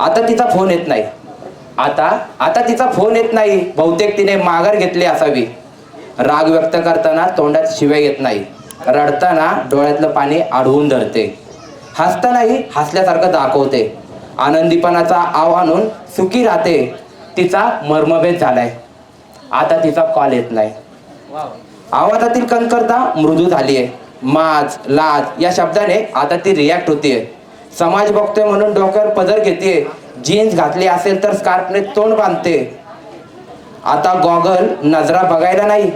आता तिचा फोन येत नाही. आता आता तिचा फोन येत नाही. बहुतेक तिने माघार घेतली असावी. राग व्यक्त करताना तोंडात शिव्या येत नाही. रडताना डोळ्यातलं पाणी आढळून धरते. हसतानाही हसल्यासारखं दाखवते. आनंदीपणाचा आव आणून सुखी राहते. तिचा मर्मभेद झालाय. आता तिचा कॉल येत नाही. आवाजातील कणकरता मृदू झाली आहे माज लाज या शब्दाने आता ती रिॲक्ट होतीये. समाज बघतोय म्हणून डोक्यावर पदर घेते. जीन्स घातली असेल तर स्कार्फने तोंड बांधते. आता गॉगल नजरा बघायला नाही.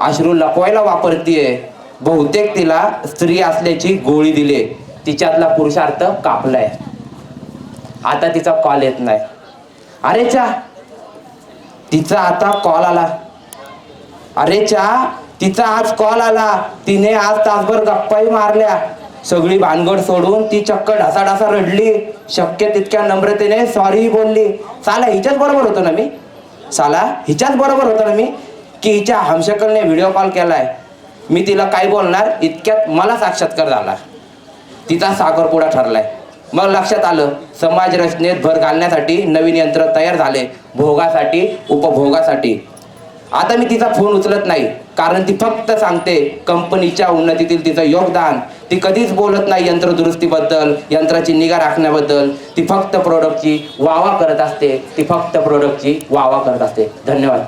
अश्रू लपवायला वापरतीये. बहुतेक तिला स्त्री असल्याची गोळी दिली. तिच्यातला पुरुषार्थ कापलाय. आता तिचा कॉल येत नाही. अरे चा. तिचा आता कॉल आला. अरे चा तिचा आज कॉल आला. तिने आज तासभर गप्पाही मारल्या. सगळी भानगड सोडून ती चक्क ढासाढासा रडली. शक्य तितक्या नम्रतेने सॉरी बोलली. साला हिच्याच बरोबर होतो ना मी? साला हिच्याच बरोबर होतो ना मी? की हिच्या हमशकलने व्हिडिओ कॉल केलाय. मी तिला काय बोलणार? इतक्यात मला साक्षात्कार झाला. तिचा साखरपुडा ठरलाय. मग लक्षात आलं समाज रचनेत भर घालण्यासाठी नवीन यंत्र तयार झाले. भोगासाठी उपभोगासाठी. आता मी तिचा फोन उचलत नाही. कारण ती फक्त सांगते कंपनीच्या उन्नतीतील तिचं योगदान. ती कधीच बोलत नाही यंत्रदुरुस्तीबद्दल यंत्राची निगा राखण्याबद्दल. ती फक्त प्रोडक्टची वावा करत असते. ती फक्त प्रोडक्टची वावा करत असते. धन्यवाद.